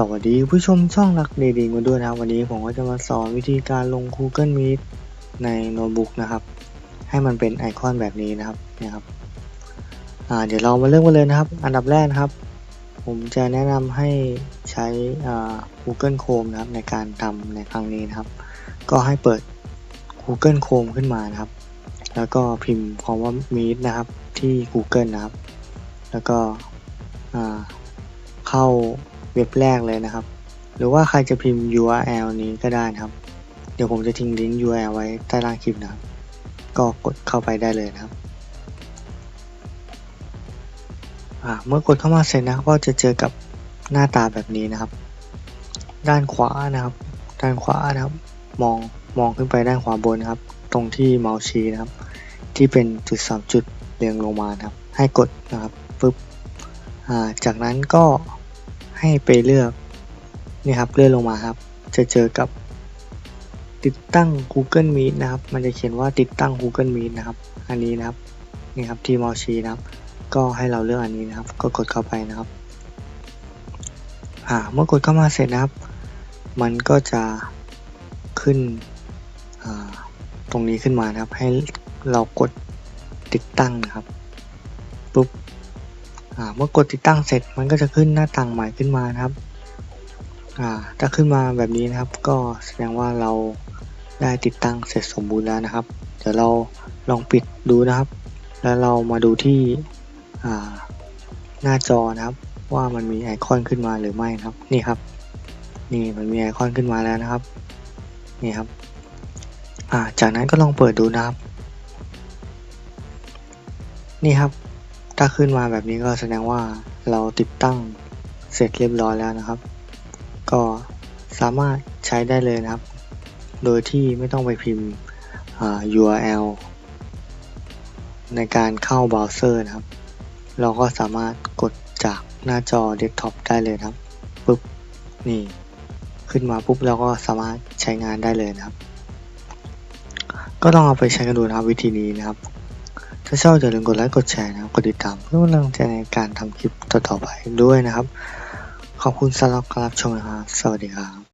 สวัสดีผู้ชมช่องรักเดดีมาด้วยนะครับวันนี้ผมก็จะมาสอนวิธีการลง Google Meet ในโน้ตบุ๊กนะครับ ให้มันเป็นไอคอนแบบนี้นะครับนี่ยครับเดี๋ยวเรามาเริ่มกันเลยนะครับ อันดับแรกนะครับ ผมจะแนะนำให้ใช้อา Google Chrome นะครับในการทำในครั้งนี้นะครับ ก็ให้เปิด Google Chrome ขึ้นมานะครับ แล้วก็พิมพ์คำว่า Meet นะครับที่ Google นะครับ แล้วก็เข้า เว็บแรกเลยนะครับ หรือว่าใครจะพิมพ์ URL นี้ก็ได้นะครับ เดี๋ยวผมจะทิ้งลิงก์ URL ไว้ใต้ล่างคลิปนะครับ ก็กดเข้าไปได้เลยนะครับเมื่อกดเข้ามาเสร็จนะครับก็จะเจอกับหน้าตาแบบนี้นะครับ ด้านขวานะครับ ด้านขวานะครับ มองมองขึ้นไปด้านขวาบนนะครับ ตรงที่เมาส์ชี้นะครับ ที่เป็นจุดสามจุดเรียงลงมานะครับ ให้กดนะครับปึ๊บจากนั้นก็ ให้ไปเลือกนี่ครับเลื่อนลงมาครับ จะเจอกับติดตั้ง Google Meet นะครับ มันจะเขียนว่าติดตั้ง Google Meet นะครับ อันนี้นะครับนี่ครับที่มาส์ชี้นะครับ ก็ให้เราเลือกอันนี้นะครับ ก็กดเข้าไปนะครับอ่าเมื่อกดเข้ามาเสร็จนะครับ มันก็จะขึ้นตรงนี้ขึ้นมานะครับ ให้เรากดติดตั้งนะครับปุ๊บ เมื่อกดติดตั้งเสร็จมันก็จะขึ้นหน้าต่างใหม่ขึ้นมานะครับถ้าขึ้นมาแบบนี้นะครับ ก็แสดงว่าเราได้ติดตั้งเสร็จสมบูรณ์แล้วนะครับ เดี๋ยวเราลองปิดดูนะครับ แล้วเรามาดูที่หน้าจอนะครับ ว่ามันมีไอคอนขึ้นมาหรือไม่นะครับ นี่ครับ นี่มันมีไอคอนขึ้นมาแล้วนะครับ นี่ครับจากนั้นก็ลองเปิดดูนะครับ นี่ครับ ถ้าขึ้นมาแบบนี้ก็แสดงว่าเราติดตั้งเสร็จเรียบร้อยแล้วนะครับ ก็สามารถใช้ได้เลยนะครับ โดยที่ไม่ต้องไปพิมพ์ URL ในการเข้าเบราว์เซอร์นะครับ เราก็สามารถกดจากหน้าจอเดสก์ท็อปได้เลยนะครับปุ๊บนี่ ขึ้นมาปุ๊บเราก็สามารถใช้งานได้เลยนะครับ ก็ลองเอาไปใช้กันดูนะครับวิธีนี้นะครับ ถ้าชอบอย่าลืมกดไลค์กดแชร์นะครับ กดติดตามเพื่อกำลังใจในการทำคลิปต่อๆไปด้วยนะครับ ขอบคุณสำหรับการรับชมนะครับ สวัสดีครับ